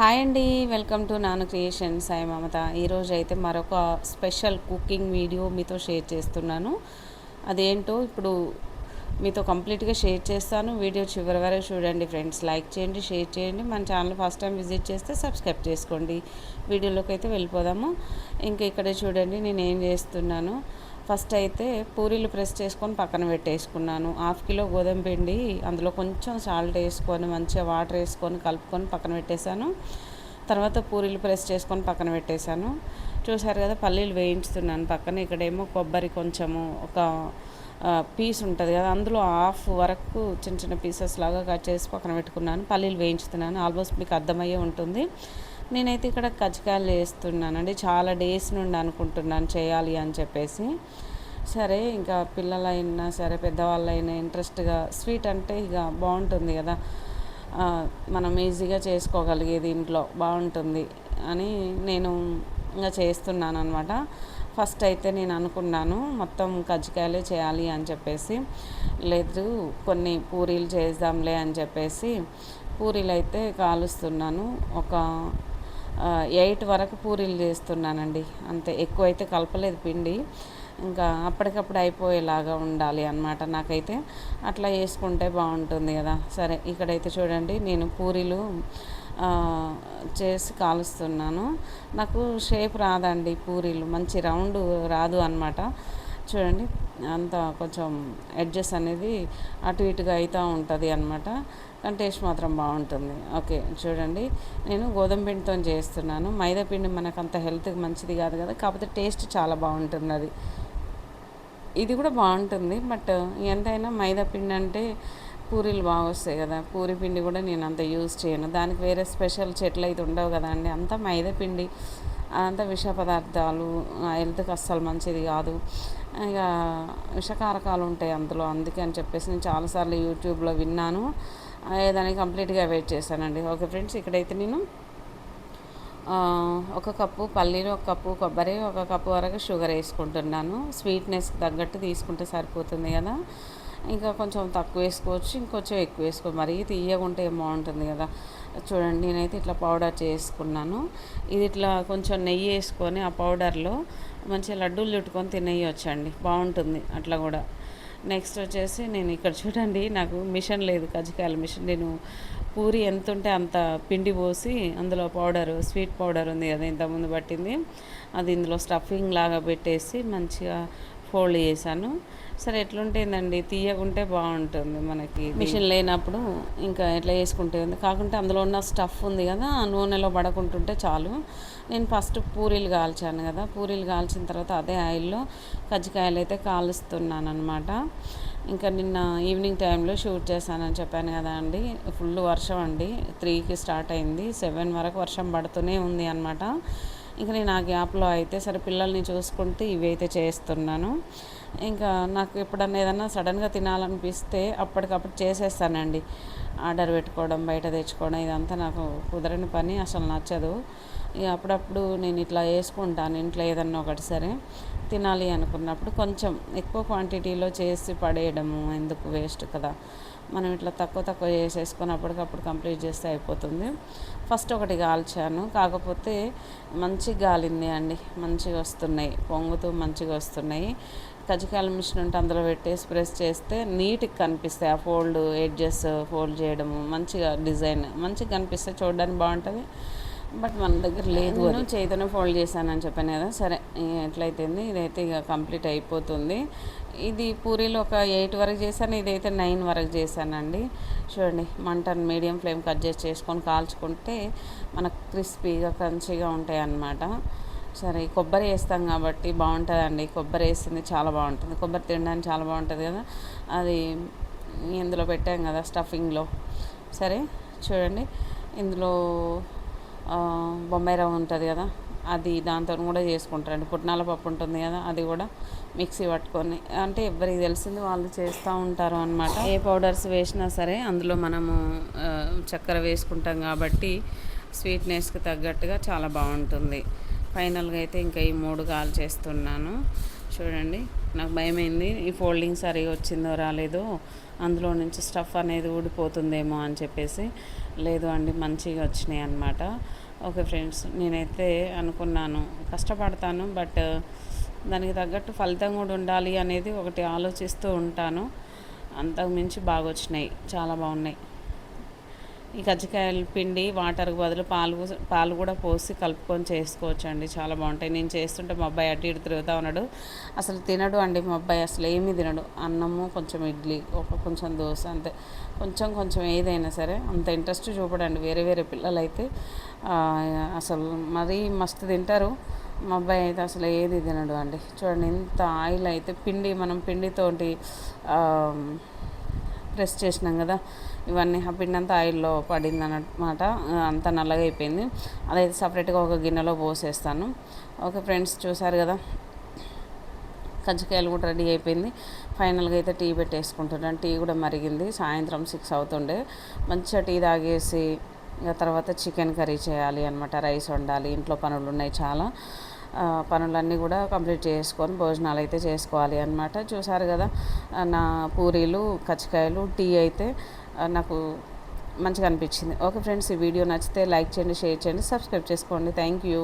Hi అండి welcome to Nanu creation Sai Mamata. ఈరోజు అయితే మరొక స్పెషల్ కుకింగ్ వీడియో మీతో షేర్ చేస్తున్నాను. అదేంటో ఇప్పుడు మీతో కంప్లీట్గా షేర్ చేస్తాను. వీడియో చివరి వరకు చూడండి ఫ్రెండ్స్. లైక్ చేయండి షేర్ చేయండి. మన ఛానల్ ఫస్ట్ టైం విజిట్ చేస్తే సబ్స్క్రైబ్ చేసుకోండి. వీడియోలోకి అయితే వెళ్ళిపోదాము. ఇంకా ఇక్కడ చూడండి నేను ఏం చేస్తున్నాను. ఫస్ట్ అయితే పూరీలు ప్రెస్ చేసుకొని పక్కన పెట్టేసుకున్నాను. హాఫ్ కిలో గోధుమ పిండి అందులో కొంచెం సాల్ట్ వేసుకొని మంచిగా వాటర్ వేసుకొని కలుపుకొని పక్కన పెట్టేశాను. తర్వాత పూరీలు ప్రెస్ చేసుకొని పక్కన పెట్టేశాను. చూసారు కదా పల్లీలు వేయించుతున్నాను పక్కన. ఇక్కడేమో కొబ్బరి కొంచెము ఒక పీస్ ఉంటుంది కదా అందులో హాఫ్ వరకు చిన్న చిన్న పీసెస్ లాగా కట్ చేసి పక్కన పెట్టుకున్నాను. పల్లీలు వేయించుతున్నాను. ఆల్మోస్ట్ మీకు అర్థమయ్యే ఉంటుంది. నేనైతే ఇక్కడ కజ్జికాయలు వేస్తున్నానండి. చాలా డేస్ నుండి అనుకుంటున్నాను చేయాలి అని చెప్పేసి. సరే ఇంకా పిల్లలైనా సరే పెద్దవాళ్ళైనా ఇంట్రెస్ట్గా స్వీట్ అంటే ఇక బాగుంటుంది కదా. మనం ఈజీగా చేసుకోగలిగేది ఇంట్లో బాగుంటుంది అని నేను ఇంకా చేస్తున్నాను అనమాట ఫస్ట్ అయితే నేను అనుకున్నాను మొత్తం కజ్జికాయలే చేయాలి అని చెప్పేసి. లేదు కొన్ని పూరీలు చేద్దాంలే అని చెప్పేసి. పూరీలు అయితే కాలుస్తున్నాను. ఒక ఎయిట్ వరకు పూరీలు చేస్తున్నానండి. అంతే ఎక్కువ అయితే కలపలేదు పిండి. ఇంకా అప్పటికప్పుడు అయిపోయేలాగా ఉండాలి అనమాట నాకైతే. అట్లా వేసుకుంటే బాగుంటుంది కదా. సరే ఇక్కడైతే చూడండి నేను పూరీలు చేసి కాలుస్తున్నాను. నాకు షేప్ రాదండి పూరీలు మంచి రౌండ్ రాదు అనమాట చూడండి అంత కొంచెం ఎడ్జెస్ అనేది అటు ఇటుగా అవుతూ ఉంటుంది అనమాట కానీ టేస్ట్ మాత్రం బాగుంటుంది. ఓకే చూడండి. నేను గోధుమ పిండితో చేస్తున్నాను. మైదా పిండి మనకు అంత హెల్త్కి మంచిది కాదు కదా కాకపోతే టేస్ట్ చాలా బాగుంటుంది అది ఇది కూడా బాగుంటుంది బట్ ఎంతైనా మైదా పిండి అంటే పూరీలు బాగా వస్తాయి కదా. పూరి పిండి కూడా నేను అంత యూజ్ చేయను. దానికి వేరే స్పెషల్ చెట్లు అయితే ఉండవు కదా అండి. అంతా మైదా పిండి అంతా విష పదార్థాలు హెల్త్కి అస్సలు మంచిది కాదు. ఇక విషకారకాలు ఉంటాయి అందులో అందుకే అని చెప్పేసి నేను చాలాసార్లు యూట్యూబ్లో విన్నాను. దాన్ని కంప్లీట్గా వెయిట్ చేశానండి. ఓకే ఫ్రెండ్స్ ఇక్కడైతే నేను ఒక కప్పు పల్లీలు ఒక కప్పు కొబ్బరి ఒక కప్పు వరకు షుగర్ వేసుకుంటున్నాను. స్వీట్నెస్కి తగ్గట్టు తీసుకుంటే సరిపోతుంది కదా. ఇంకా కొంచెం తక్కువ వేసుకోవచ్చు ఇంకొంచెం ఎక్కువ వేసుకో మరీ తీయకుంటే ఏం బాగుంటుంది కదా. చూడండి నేనైతే ఇట్లా పౌడర్ చేసుకున్నాను. ఇది ఇట్లా కొంచెం నెయ్యి వేసుకొని ఆ పౌడర్లో మంచిగా లడ్డూలు చుట్టుకొని తినేయొచ్చండి. బాగుంటుంది అట్లా కూడా. నెక్స్ట్ వచ్చేసి నేను ఇక్కడ చూడండి నాకు మిషన్ లేదు కజ్జికాయల మిషన్. నేను పూరి ఎంత ఉంటే అంత పిండి పోసి అందులో పౌడర్ స్వీట్ పౌడర్ ఉంది కదా ఇంతకుముందు పట్టింది. అది ఇందులో స్టఫింగ్ లాగా పెట్టేసి మంచిగా ఫోల్డ్ చేశాను. సరే ఎట్లుంటుందండి తీయకుంటే బాగుంటుంది మనకి. మిషన్ లేనప్పుడు ఇంకా ఎట్లా చేసుకుంటే ఉంది? కాకుంటే అందులో ఉన్న స్టఫ్ ఉంది కదా నూనెలో పడకుంటుంటే చాలు. నేను ఫస్ట్ పూరీలు కాల్చాను కదా పూరీలు కాల్చిన తర్వాత అదే ఆయిల్లో కజ్జికాయలు అయితే కాలుస్తున్నాను అనమాట ఇంకా నిన్న ఈవినింగ్ టైంలో షూట్ చేశానని చెప్పాను కదా అండి. ఫుల్ వర్షం అండి త్రీకి స్టార్ట్ అయింది సెవెన్ వరకు వర్షం పడుతూనే ఉంది అనమాట ఇంకా నేను ఆ గ్యాప్లో అయితే సరే పిల్లల్ని చూసుకుంటూ ఇవి అయితే చేస్తున్నాను. ఇంకా నాకు ఎప్పుడన్నా ఏదన్నా సడన్గా తినాలనిపిస్తే అప్పటికప్పుడు చేసేస్తానండి. ఆర్డర్ పెట్టుకోవడం బయట తెచ్చుకోవడం ఇదంతా నాకు కుదరని పని అసలు నచ్చదు. ఇక అప్పుడప్పుడు నేను ఇట్లా వేసుకుంటాను ఇంట్లో ఏదన్నా ఒకటి సరే తినాలి అనుకున్నప్పుడు కొంచెం ఎక్కువ క్వాంటిటీలో చేసి పడేయడము ఎందుకు వేస్ట్ కదా. మనం ఇట్లా తక్కువ తక్కువ చేసేసుకొని అప్పటికప్పుడు కంప్లీట్ చేస్తే అయిపోతుంది. ఫస్ట్ ఒకటి కాల్చాను కాకపోతే మంచిగా గాలింది అండి. మంచిగా వస్తున్నాయి. పొంగుతూ మంచిగా వస్తున్నాయి. కజ్జికాయల మిషన్ ఉంటే అందులో పెట్టేసి ప్రెస్ చేస్తే నీట్గా కనిపిస్తాయి. ఆ ఫోల్డ్ ఎడ్జెస్ ఫోల్డ్ చేయడము మంచిగా డిజైన్ మంచిగా కనిపిస్తే చూడడానికి బాగుంటుంది. బట్ మన దగ్గర లేదు అని చేతనే ఫోల్డ్ చేశానని చెప్పాను కదా. సరే ఎట్లయితే ఇదైతే ఇక కంప్లీట్ అయిపోతుంది. ఇది పూరీలో ఒక ఎయిట్ వరకు చేశాను ఇదైతే నైన్ వరకు చేశానండి. చూడండి మంటను మీడియం ఫ్లేమ్ కట్ చేసి చేసుకొని కాల్చుకుంటే మనకు క్రిస్పీగా క్రంచీగా ఉంటాయి అన్నమాట సరే కొబ్బరి వేస్తాం కాబట్టి బాగుంటుందండి. కొబ్బరి వేస్తుంది చాలా బాగుంటుంది. కొబ్బరి తినడానికి చాలా బాగుంటుంది కదా. అది ఇందులో పెట్టాం కదా స్టఫింగ్లో. సరే చూడండి. ఇందులో బొంబాయి రవ్వ ఉంటుంది కదా. అది దాంతో కూడా చేసుకుంటారండి. పుట్నాల పప్పు ఉంటుంది కదా అది కూడా మిక్సీ పట్టుకొని. అంటే ఎవరికి తెలిసింది వాళ్ళు చేస్తూ ఉంటారు అనమాట ఏ పౌడర్స్ వేసినా సరే అందులో మనము చక్కెర వేసుకుంటాం కాబట్టి స్వీట్నెస్కి తగ్గట్టుగా చాలా బాగుంటుంది. ఫైనల్గా అయితే ఇంకా ఈ మూడు కాల్ చేస్తున్నాను. చూడండి నాకు భయమైంది. ఈ ఫోల్డింగ్ సరిగా వచ్చిందో రాలేదో అందులో నుంచి స్టఫ్ అనేది ఊడిపోతుందేమో అని చెప్పేసి లేదు అండి మంచిగా వచ్చినాయి అన్నమాట. ఓకే ఫ్రెండ్స్ నేనైతే అనుకున్నాను. కష్టపడతాను బట్ దానికి తగ్గట్టు ఫలితం కూడా ఉండాలి అనేది ఒకటి ఆలోచిస్తూ ఉంటాను. అంతకు మించి బాగా వచ్చినాయి చాలా బాగున్నాయి. ఈ కజ్జికాయల పిండి వాటర్కి బదులు పాలు పాలు కూడా పోసి కలుపుకొని చేసుకోవచ్చు అండి చాలా బాగుంటాయి. నేను చేస్తుంటే మా అబ్బాయి అటు ఇటు తిరుగుతూ ఉన్నాడు. అసలు తినడు అండి మా అబ్బాయి. అసలు ఏమీ తినడు. అన్నము కొంచెం ఇడ్లీ ఒక కొంచెం దోశ అంతే. కొంచెం కొంచెం ఏదైనా సరే అంత ఇంట్రెస్ట్ చూపడండి. వేరే వేరే పిల్లలు అయితే అసలు మరీ మస్తు తింటారు. మా అబ్బాయి అయితే అసలు ఏది తినడు అండి. చూడండి ఇంత ఆయిల్ అయితే పిండి మనం పిండితోటి ప్రెస్ చేసినాం కదా. ఇవన్నీ ఆ పిండి అంతా ఆయిల్లో పడింది అన్నమాట అంత నల్లగా అయిపోయింది. అదైతే సపరేట్గా ఒక గిన్నెలో పోసేస్తాను. ఓకే ఫ్రెండ్స్ చూసారు కదా కజ్జికాయలు కూడా రెడీ అయిపోయింది. ఫైనల్గా అయితే టీ పెట్టేసుకుంటున్నాను. టీ కూడా మరిగింది. సాయంత్రం సిక్స్ అవుతుండే. మంచిగా టీ తాగేసి ఇక తర్వాత చికెన్ కర్రీ చేయాలి అనమాట రైస్ వండాలి. ఇంట్లో పనులు ఉన్నాయి చాలా. పనులన్నీ కూడా కంప్లీట్ చేసుకొని భోజనాలు అయితే చేసుకోవాలి అనమాట చూసారు కదా నా పూరీలు కచ్చికాయలు టీ అయితే నాకు మంచిగా అనిపించింది. ఓకే ఫ్రెండ్స్ ఈ వీడియో నచ్చితే లైక్ చేయండి షేర్ చేయండి సబ్స్క్రైబ్ చేసుకోండి. Thank you.